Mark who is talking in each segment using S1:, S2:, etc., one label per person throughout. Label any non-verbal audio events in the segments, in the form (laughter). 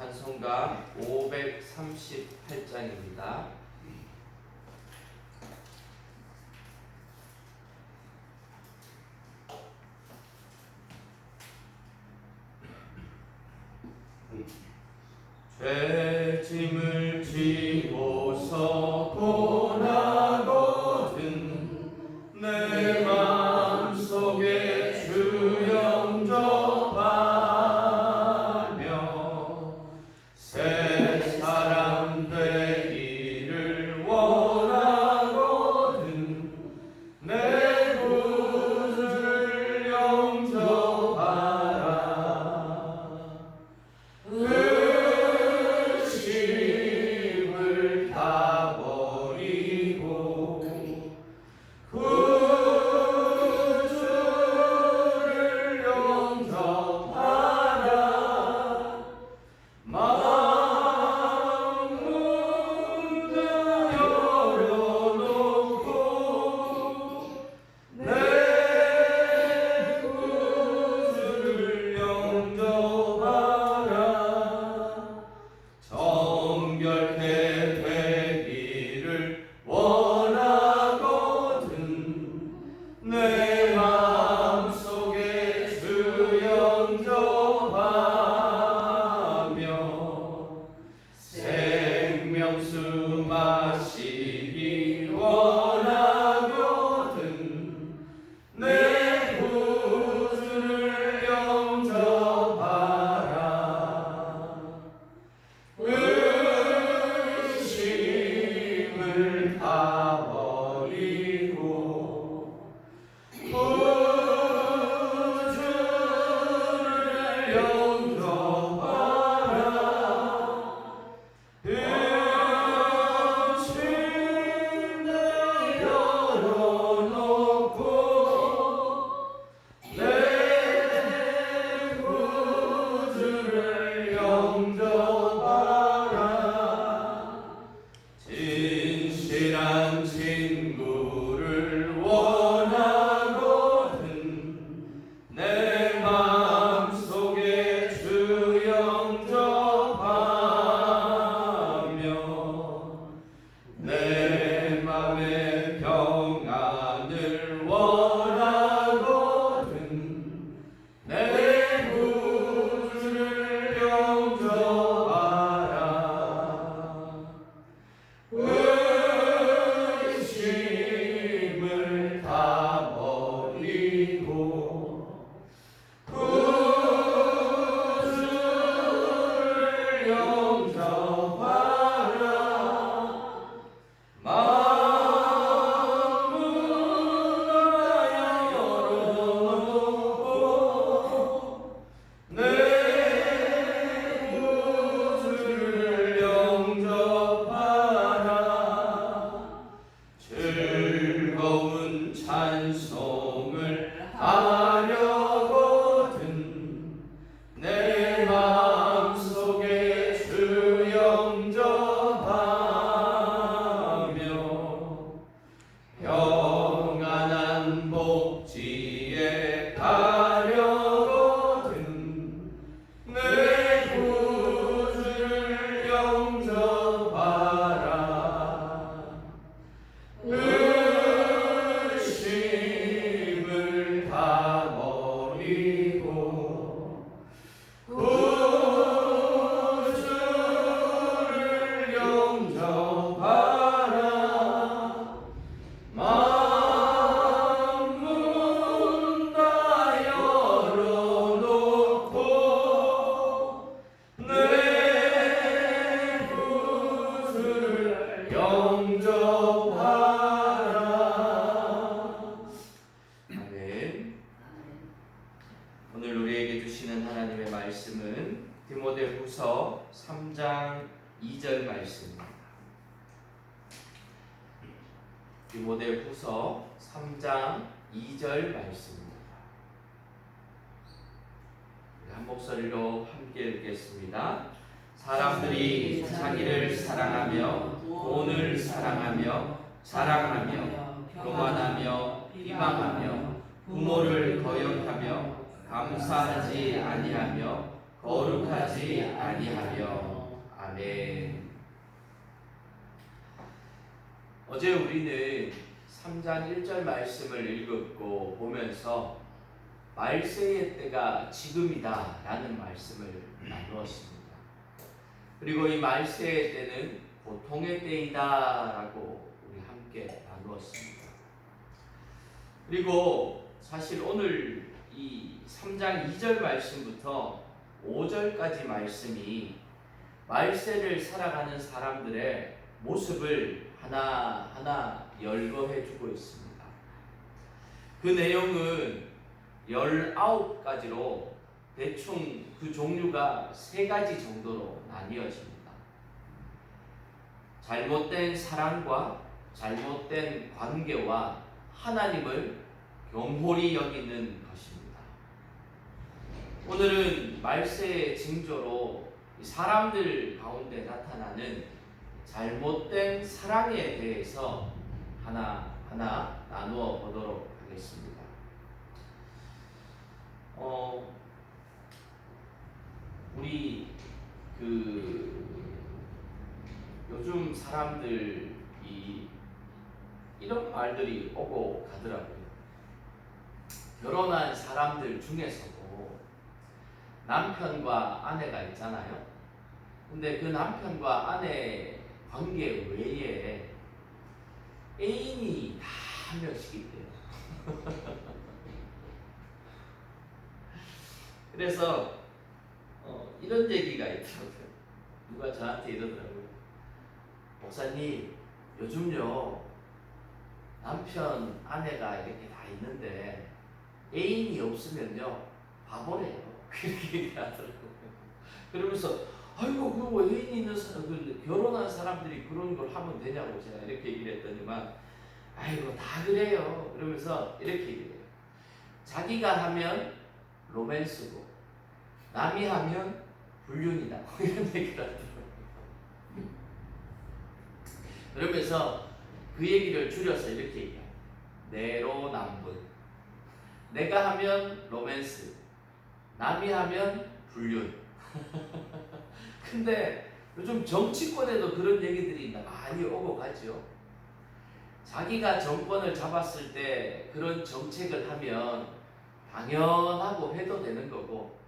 S1: 찬송가 538장입니다. 죄짐을 지고서 고
S2: 3장 1절 말씀을 읽었고 보면서 말세의 때가 지금이다 라는 말씀을 나누었습니다. 그리고 이 말세의 때는 고통의 때이다 라고 우리 함께 나누었습니다. 그리고 사실 오늘 이 3장 2절 말씀부터 5절까지 말씀이 말세를 살아가는 사람들의 모습을 하나하나 열거해 주고 있습니다. 그 내용은 19가지로 대충 그 종류가 세 가지 정도로 나뉘어집니다. 잘못된 사랑과 잘못된 관계와 하나님을 경홀히 여기는 것입니다. 오늘은 말세의 징조로 사람들 가운데 나타나는 잘못된 사랑에 대해서 하나 하나 나누어 보도록 하겠습니다. 어, 우리 그 요즘 사람들이 이런 말들이 오고 가더라고요. 결혼한 사람들 중에서도 남편과 아내가 있잖아요. 근데 그 남편과 아내 관계 외에 애인이 다 한 명씩 있대요. 그래서 어, 이런 얘기가 있더라고요. 누가 저한테 이러더라고요. 목사님, 요즘요 남편, 아내가 이렇게 다 있는데 애인이 없으면요 바보래요. (laughs) 그렇게 얘기하더라고요. 그러면서 아이고 그거 애인 있는 사람, 그 결혼한 사람들이 그런 걸 하면 되냐고 제가 이렇게 얘기를 했더니만 아이고 다 그래요. 그러면서 이렇게 얘기해요. 자기가 하면 로맨스고 남이 하면 불륜이다. (laughs) 이런 얘기를 하더라고요. 그러면서 그 얘기를 줄여서 이렇게 얘기해요. 내로남불. 내가 하면 로맨스, 남이 하면 불륜. (laughs) 근데 요즘 정치권에도 그런 얘기들이 많이 오고 가죠. 자기가 정권을 잡았을 때 그런 정책을 하면 당연하고 해도 되는 거고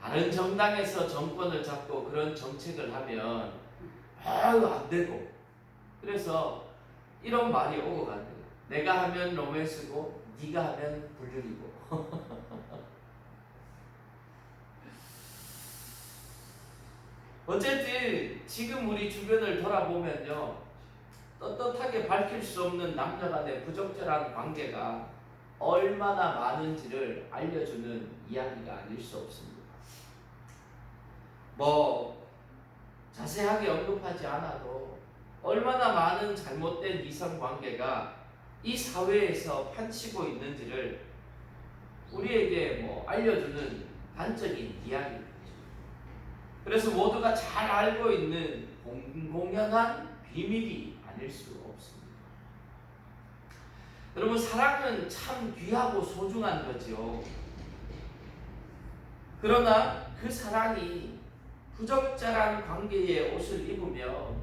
S2: 다른 정당에서 정권을 잡고 그런 정책을 하면 아유 안 되고 그래서 이런 말이 오고 가는 거예요. 내가 하면 로맨스고 네가 하면 불륜이고 (laughs) 어쨌든 지금 우리 주변을 돌아보면요 떳떳하게 밝힐 수 없는 남녀 간의 부적절한 관계가 얼마나 많은지를 알려주는 이야기가 아닐 수 없습니다. 뭐 자세하게 언급하지 않아도 얼마나 많은 잘못된 이성 관계가 이 사회에서 판치고 있는지를 우리에게 뭐 알려주는 단적인 이야기입니다. 그래서 모두가 잘 알고 있는 공공연한 비밀이 아닐 수 없습니다. 여러분 사랑은 참 귀하고 소중한 거죠. 그러나 그 사랑이 부적절한 관계의 옷을 입으면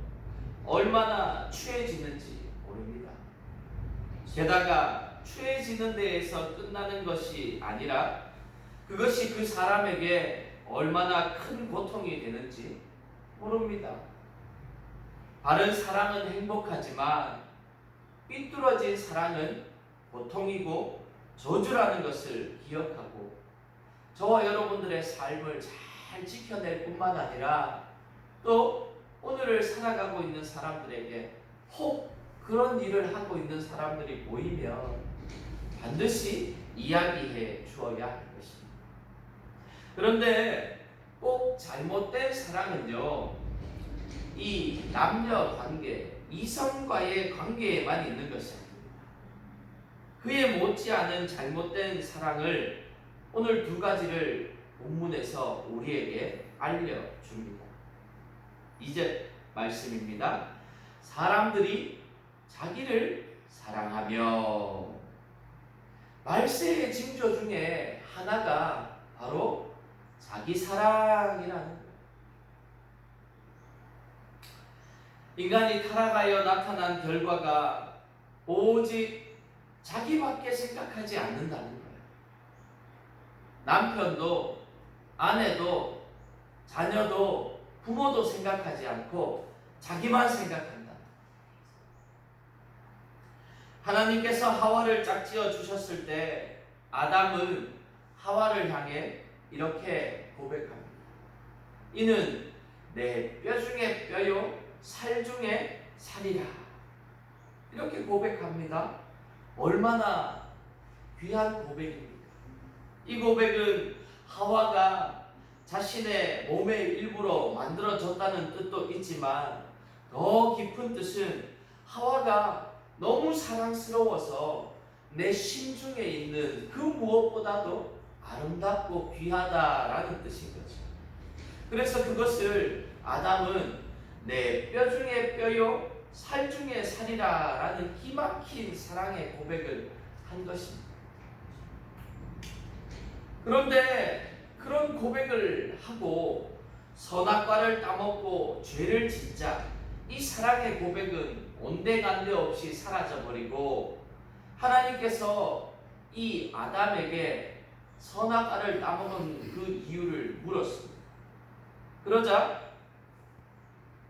S2: 얼마나 취해지는지 모릅니다. 게다가 취해지는 데에서 끝나는 것이 아니라 그것이 그 사람에게 얼마나 큰 고통이 되는지 모릅니다. 바른 사랑은 행복하지만 삐뚤어진 사랑은 고통이고 저주라는 것을 기억하고 저와 여러분들의 삶을 잘 지켜낼 뿐만 아니라 또 오늘을 살아가고 있는 사람들에게 혹 그런 일을 하고 있는 사람들이 보이면 반드시 이야기해 주어야 할 것입니다. 그런데 꼭 잘못된 사랑은요, 이 남녀 관계, 이성과의 관계에만 있는 것이 아닙니다. 그에 못지않은 잘못된 사랑을 오늘 두 가지를 본문에서 우리에게 알려줍니다. 이제 말씀입니다. 사람들이 자기를 사랑하며 말세의 징조 중에 하나가 바로 자기 사랑이라는. 인간이 타락하여 나타난 결과가 오직 자기밖에 생각하지 않는다는 거예요. 남편도 아내도 자녀도 부모도 생각하지 않고 자기만 생각한다. 하나님께서 하와를 짝지어 주셨을 때 아담은 하와를 향해 이렇게 고백합니다. 이는 내 뼈 중에 뼈요 살 중에 살이라. 이렇게 고백합니다. 얼마나 귀한 고백입니까? 이 고백은 하와가 자신의 몸의 일부로 만들어졌다는 뜻도 있지만 더 깊은 뜻은 하와가 너무 사랑스러워서 내 심중에 있는 그 무엇보다도 아름답고 귀하다라는 뜻인 거죠. 그래서 그것을 아담은 내 뼈 중에 뼈요 살 중에 살이라라는 기막힌 사랑의 고백을 한 것입니다. 그런데 그런 고백을 하고 선악과를 따먹고 죄를 짓자 이 사랑의 고백은 온데간데 없이 사라져 버리고 하나님께서 이 아담에게 선악과를 따먹은 그 이유를 물었습니다. 그러자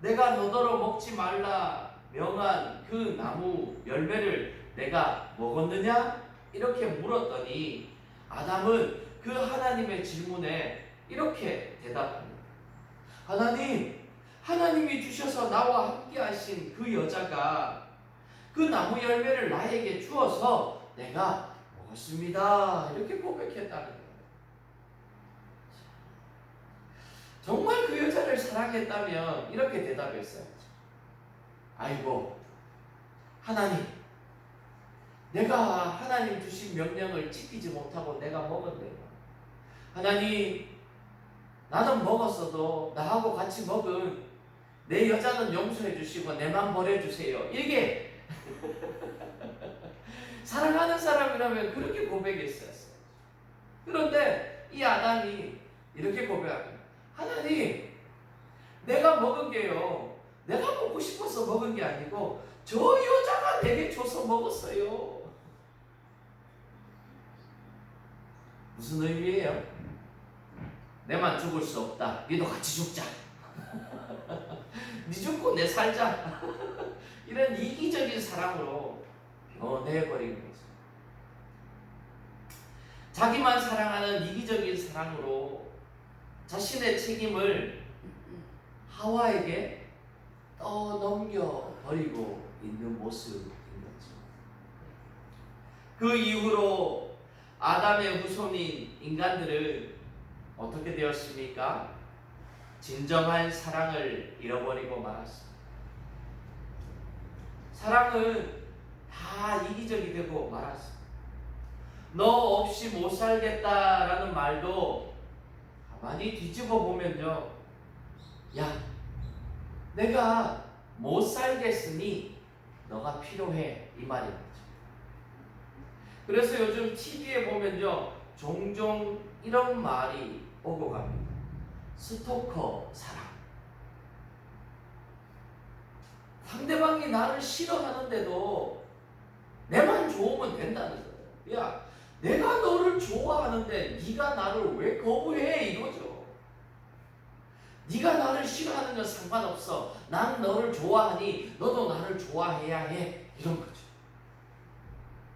S2: 내가 너더러 먹지 말라 명한 그 나무 열매를 내가 먹었느냐? 이렇게 물었더니 아담은 그 하나님의 질문에 이렇게 대답합니다. 하나님, 하나님이 주셔서 나와 함께 하신 그 여자가 그 나무 열매를 나에게 주어서 내가 먹었습니다. 이렇게 고백했다는 거예요. 정말 그 여자를 사랑했다면 이렇게 대답했어요. 아이고, 하나님, 내가 하나님 주신 명령을 지키지 못하고 내가 먹었네요. 하나님, 나는 먹었어도 나하고 같이 먹은 내 여자는 용서해 주시고 내만 버려 주세요. 이게 사랑하는 사람이라면 그렇게 고백했어요. 그런데 이 아담이 이렇게 고백합니다. 하나님, 내가 먹은 게요. 내가 먹고 싶어서 먹은 게 아니고 저 여자가 내게 줘서 먹었어요. 무슨 의미예요? 내만 죽을 수 없다. 니도 같이 죽자. (laughs) 니 죽고 내 살자. (laughs) 이런 이기적인 사랑으로 변해버린 거죠. 자기만 사랑하는 이기적인 사랑으로 자신의 책임을 하와에게 떠넘겨 버리고 있는 모습인 거죠. 그 이후로 아담의 후손인 인간들은 어떻게 되었습니까? 진정한 사랑을 잃어버리고 말았습니다. 사랑은 다 이기적이 되고 말았습니다. 너 없이 못 살겠다라는 말도 가만히 뒤집어 보면요. 야, 내가 못 살겠으니 너가 필요해. 이 말인 거죠. 그래서 요즘 TV에 보면요. 종종 이런 말이 오고 갑니다. 스토커 사랑. 상대방이 나를 싫어하는데도 내만 좋으면 된다는 거예요. 야, 내가 너를 좋아하는데 네가 나를 왜 거부해 이거죠. 네가 나를 싫어하는 건 상관없어. 난 너를 좋아하니 너도 나를 좋아해야 해 이런 거죠.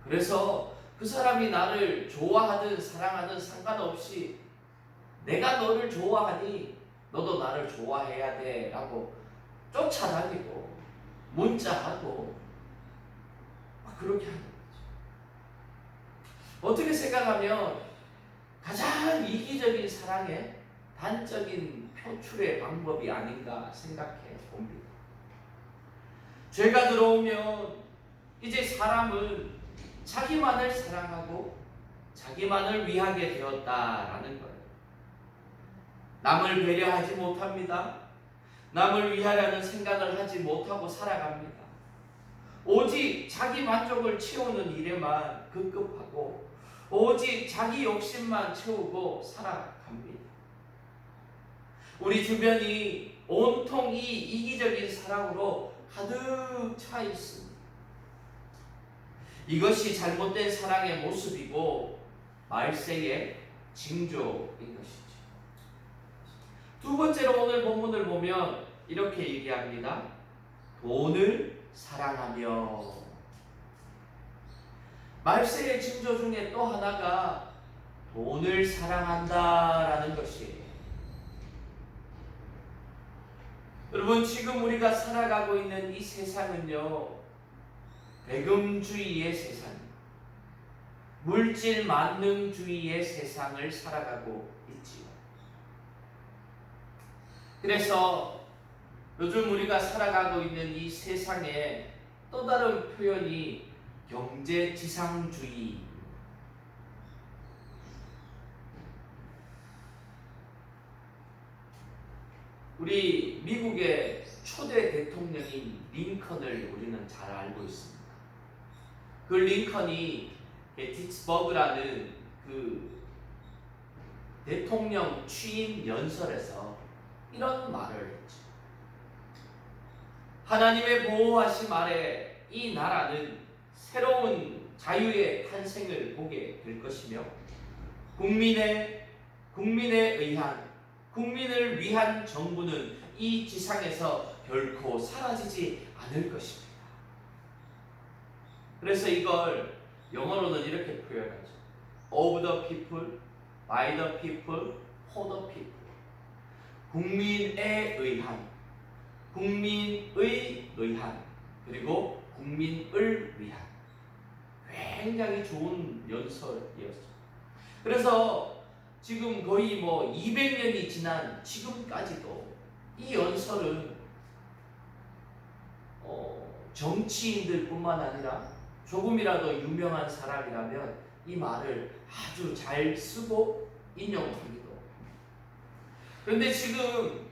S2: 그래서 그 사람이 나를 좋아하든 사랑하든 상관없이 내가 너를 좋아하니 너도 나를 좋아해야 돼라고 쫓아다니고 문자하고 막 그렇게 하는 거죠. 어떻게 생각하면 가장 이기적인 사랑의 단적인 표출의 방법이 아닌가 생각해 봅니다. 죄가 들어오면 이제 사람은 자기만을 사랑하고 자기만을 위하게 되었다라는 거예요. 남을 배려하지 못합니다. 남을 위하려는 생각을 하지 못하고 살아갑니다. 오직 자기 만족을 채우는 일에만 급급하고 오직 자기 욕심만 채우고 살아갑니다. 우리 주변이 온통 이 이기적인 사랑으로 가득 차 있습니다. 이것이 잘못된 사랑의 모습이고 말세의 징조인 것이죠. 두 번째로 오늘 본문을 보면 이렇게 얘기합니다. 돈을 사랑하며 말세의 징조 중에 또 하나가 돈을 사랑한다라는 것이에요. 여러분 지금 우리가 살아가고 있는 이 세상은요 배금주의의 세상, 물질 만능주의의 세상을 살아가고 있지요. 그래서 요즘 우리가 살아가고 있는 이 세상의 또 다른 표현이 경제지상주의. 우리 미국의 초대 대통령인 링컨을 우리는 잘 알고 있습니다. 그 링컨이 게티츠버그라는 그 대통령 취임 연설에서 이런 말을 했죠. 하나님의 보호하심 아래 이 나라는 새로운 자유의 탄생을 보게 될 것이며 국민의 국민에 의한 국민을 위한 정부는 이 지상에서 결코 사라지지 않을 것입니다. 그래서 이걸 영어로는 이렇게 표현하죠. Of the people, by the people, for the people. 국민에 의한, 국민의 의한, 그리고 국민을 위한. 굉장히 좋은 연설이었죠. 그래서 지금 거의 뭐 200년이 지난 지금까지도 이 연설은 어, 정치인들뿐만 아니라 조금이라도 유명한 사람이라면 이 말을 아주 잘 쓰고 인용하기도. 그런데 지금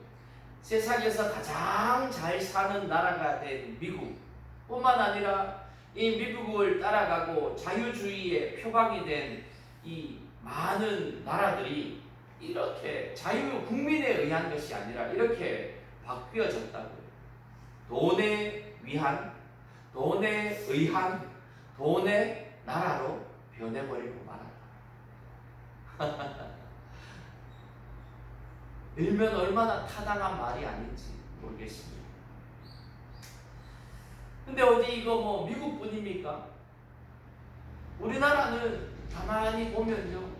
S2: 세상에서 가장 잘 사는 나라가 된 미국뿐만 아니라 이 미국을 따라가고 자유주의의 표방이 된 이 많은 나라들이 이렇게 자유 국민에 의한 것이 아니라 이렇게 바뀌어졌다고요. 돈에 위한, 돈에 의한, 돈의 나라로 변해버리고 말았다. (laughs) 일면 얼마나 타당한 말이 아닌지 모르겠습니다. 근데 어디 이거 뭐 미국뿐입니까? 우리나라는 가만히 보면요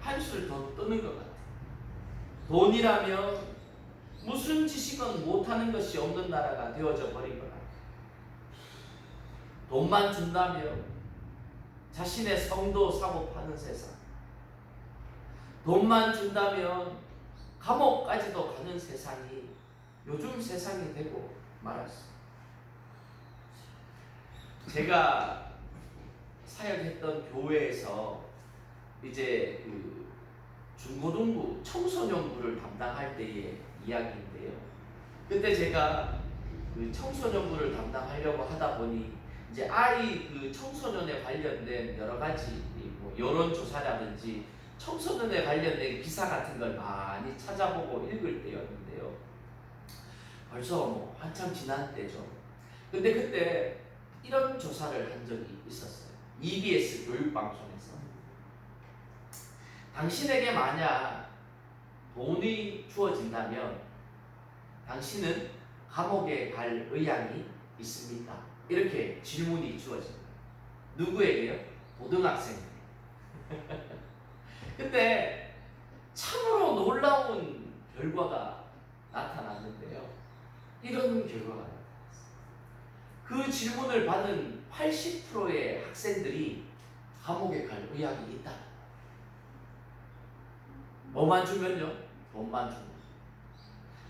S2: 한술 더 뜨는 것 같아요. 돈이라면 무슨 지식은 못하는 것이 없는 나라가 되어져 버린 것 같아요. 돈만 준다면 자신의 성도 사고 파는 세상. 돈만 준다면 감옥까지도 가는 세상이 요즘 세상이 되고 말았습니다. 제가 사역했던 교회에서 이제 그 중고등부 청소년부를 담당할 때의 이야기인데요. 그때 제가 그 청소년부를 담당하려고 하다 보니 이제 아이 그 청소년에 관련된 여러 가지 뭐 여론조사라든지 청소년에 관련된 기사 같은 걸 많이 찾아보고 읽을 때였는데요. 벌써 뭐 한참 지난 때죠. 근데 그때 이런 조사를 한 적이 있었어요. EBS 교육방송에서. 당신에게 만약 돈이 주어진다면 당신은 감옥에 갈 의향이 있습니까? 이렇게 질문이 주어집니다. 누구에게요? 고등학생에게. (laughs) 근데 참으로 놀라운 결과가 나타났는데요. 이런 결과가 나타났어요. 그 질문을 받은 80%의 학생들이 감옥에 갈 의향이 있다. 뭐만 주면요? 돈만 주면.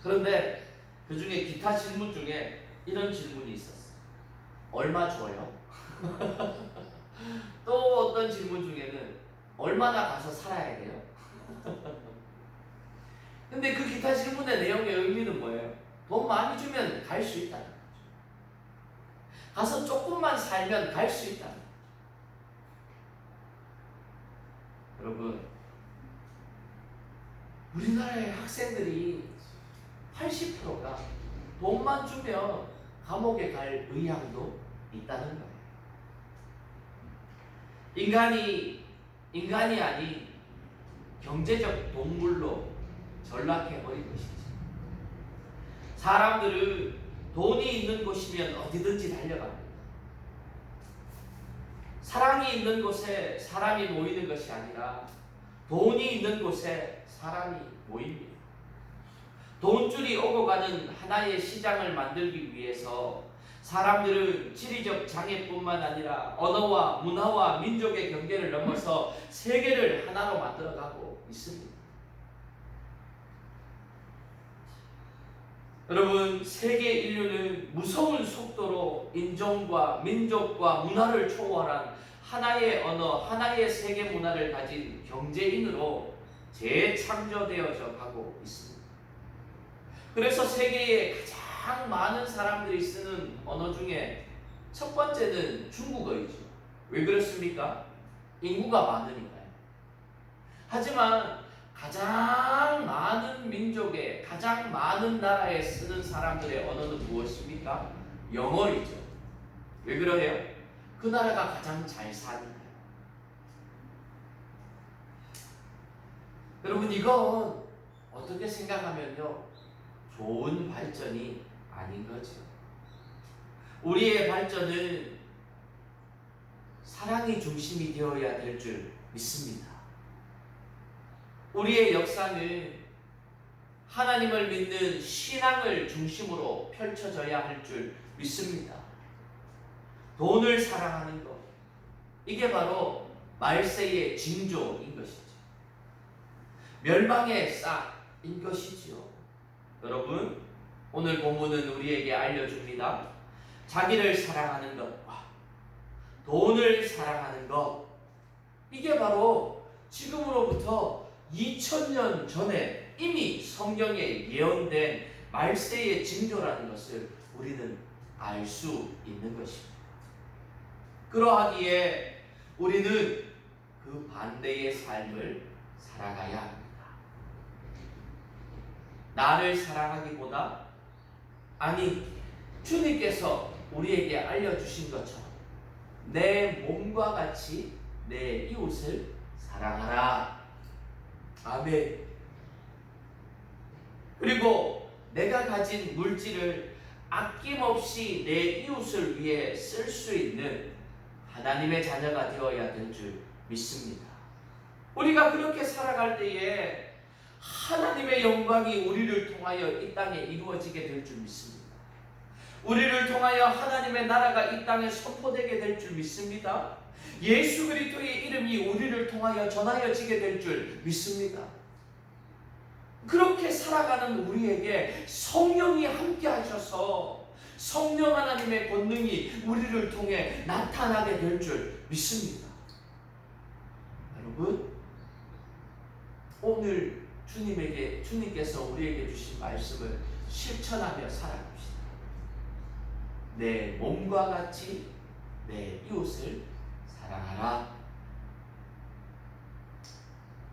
S2: 그런데 그 중에 기타 질문 중에 이런 질문이 있었어요. 얼마 줘요? (laughs) 또 어떤 질문 중에는 얼마나 가서 살아야 돼요? (laughs) 근데 그 기타 질문의 내용의 의미는 뭐예요? 돈 많이 주면 갈 수 있다는 거죠. 가서 조금만 살면 갈 수 있다는 거죠. 여러분, 우리나라의 학생들이 80%가 돈만 주면 감옥에 갈 의향도 있다는 거예요. 인간이 인간이 아닌 경제적 동물로 전락해 버린 것이지. 사람들은 돈이 있는 곳이면 어디든지 달려갑니다. 사랑이 있는 곳에 사람이 모이는 것이 아니라 돈이 있는 곳에 사람이 모입니다. 돈줄이 오고 가는 하나의 시장을 만들기 위해서 사람들은 지리적 장애뿐만 아니라 언어와 문화와 민족의 경계를 넘어서 세계를 하나로 만들어가고 있습니다. 여러분, 세계 인류는 무서운 속도로 인종과 민족과 문화를 초월한 하나의 언어, 하나의 세계 문화를 가진 경제인으로 재창조되어져 가고 있습니다. 그래서 세계에 가장 많은 사람들이 쓰는 언어 중에 첫 번째는 중국어이죠. 왜 그렇습니까? 인구가 많으니까요. 하지만 가장 많은 민족의 가장 많은 나라에 쓰는 사람들의 언어는 무엇입니까? 영어이죠. 왜 그러해요? 그 나라가 가장 잘 사니까요. 여러분 이건 어떻게 생각하면요 좋은 발전이 아닌 거죠. 우리의 발전은 사랑이 중심이 되어야 될 줄 믿습니다. 우리의 역사는 하나님을 믿는 신앙을 중심으로 펼쳐져야 할 줄 믿습니다. 돈을 사랑하는 것. 이게 바로 말세의 징조인 것이죠. 멸망의 싹인 것이지요. 여러분, 오늘 본문은 우리에게 알려줍니다. 자기를 사랑하는 것과 돈을 사랑하는 것. 이게 바로 지금으로부터 2000년 전에 이미 성경에 예언된 말세의 징조라는 것을 우리는 알 수 있는 것입니다. 그러하기에 우리는 그 반대의 삶을 살아가야 합니다. 나를 사랑하기보다 아니 주님께서 우리에게 알려주신 것처럼 내 몸과 같이 내 이웃을 사랑하라. 아멘. 그리고 내가 가진 물질을 아낌없이 내 이웃을 위해 쓸 수 있는 하나님의 자녀가 되어야 될 줄 믿습니다. 우리가 그렇게 살아갈 때에 하나님의 영광이 우리를 통하여 이 땅에 이루어지게 될 줄 믿습니다. 우리를 통하여 하나님의 나라가 이 땅에 선포되게 될 줄 믿습니다. 예수 그리스도의 이름이 우리를 통하여 전하여지게 될 줄 믿습니다. 그렇게 살아가는 우리에게 성령이 함께 하셔서 성령 하나님의 권능이 우리를 통해 나타나게 될 줄 믿습니다. 여러분, 오늘 주님에게 주님께서 우리에게 주신 말씀을 실천하며 살아갑시다. 내 몸과 같이 내 이웃을 사랑하라.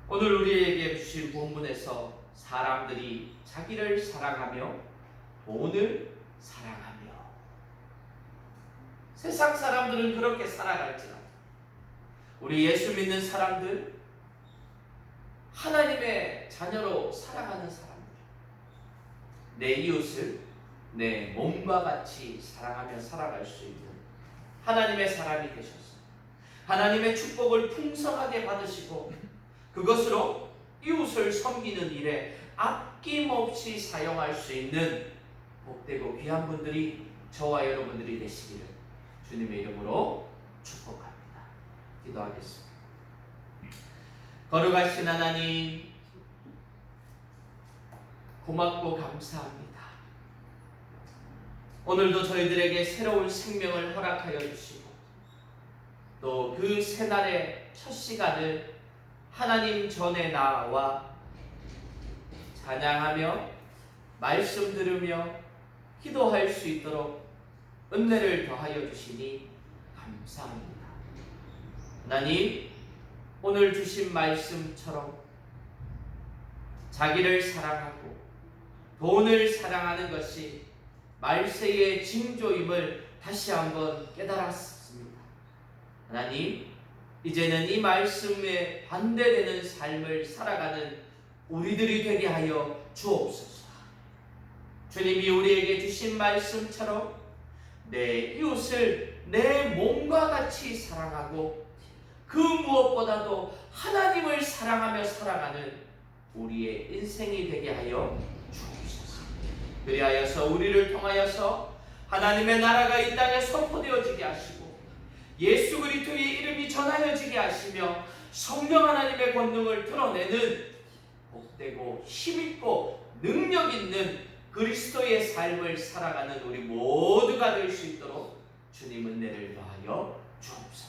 S2: 오늘 우리에게 주신 본문에서 사람들이 자기를 사랑하며 돈을 사랑하며 세상 사람들은 그렇게 살아갈지라 우리 예수 믿는 사람들 하나님의 자녀로 살아가는 사람들 내 이웃을 내 몸과 같이 사랑하며 살아갈 수 있는 하나님의 사람이 되셨습니다. 하나님의 축복을 풍성하게 받으시고 그것으로 이웃을 섬기는 일에 아낌없이 사용할 수 있는 복되고 귀한 분들이 저와 여러분들이 되시기를 주님의 이름으로 축복합니다. 기도하겠습니다. 거룩하신 하나님 고맙고 감사합니다. 오늘도 저희들에게 새로운 생명을 허락하여 주시고 또 그 새날의 첫 시간을 하나님 전에 나와 찬양하며 말씀 들으며 기도할 수 있도록 은혜를 더하여 주시니 감사합니다. 하나님 오늘 주신 말씀처럼 자기를 사랑하고 돈을 사랑하는 것이 말세의 징조임을 다시 한번 깨달았습니다. 하나님, 이제는 이 말씀에 반대되는 삶을 살아가는 우리들이 되게 하여 주옵소서. 주님이 우리에게 주신 말씀처럼 내 이웃을 내 몸과 같이 사랑하고 그 무엇보다도 하나님을 사랑하며 살아가는 우리의 인생이 되게 하여 주옵소서. 그리하여서 우리를 통하여서 하나님의 나라가 이 땅에 선포되어지게 하시고 예수 그리스도의 이름이 전하여지게 하시며 성령 하나님의 권능을 드러내는 복되고 힘있고 능력 있는 그리스도의 삶을 살아가는 우리 모두가 될 수 있도록 주님 은혜를 더하여 주옵소서.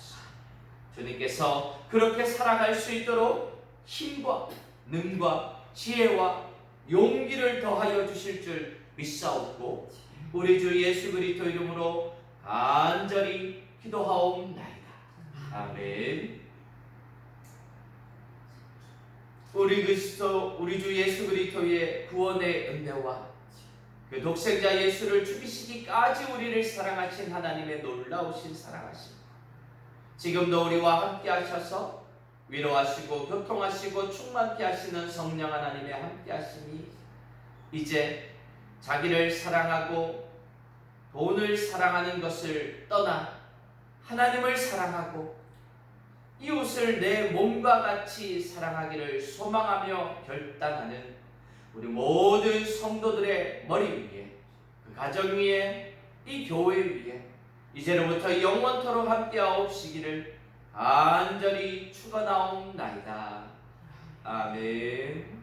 S2: 주님께서 그렇게 살아갈 수 있도록 힘과 능과 지혜와 용기를 더하여 주실 줄 믿사옵고 우리 주 예수 그리스도 이름으로 간절히 기도하옵나이다. 아멘. 우리 그리스도 우리 주 예수 그리스도의 구원의 은혜와 그 독생자 예수를 죽이시기까지 우리를 사랑하신 하나님의 놀라우신 사랑하심 지금도 우리와 함께 하셔서 위로하시고 교통하시고 충만케 하시는 성령 하나님의 함께 하심이 이제 자기를 사랑하고 돈을 사랑하는 것을 떠나 하나님을 사랑하고 이웃을 내 몸과 같이 사랑하기를 소망하며 결단하는 우리 모든 성도들의 머리 위에 그 가정 위에 이 교회 위에 이제로부터 영원토록 함께하옵시기를 간절히 축원하옵나이다. 아멘.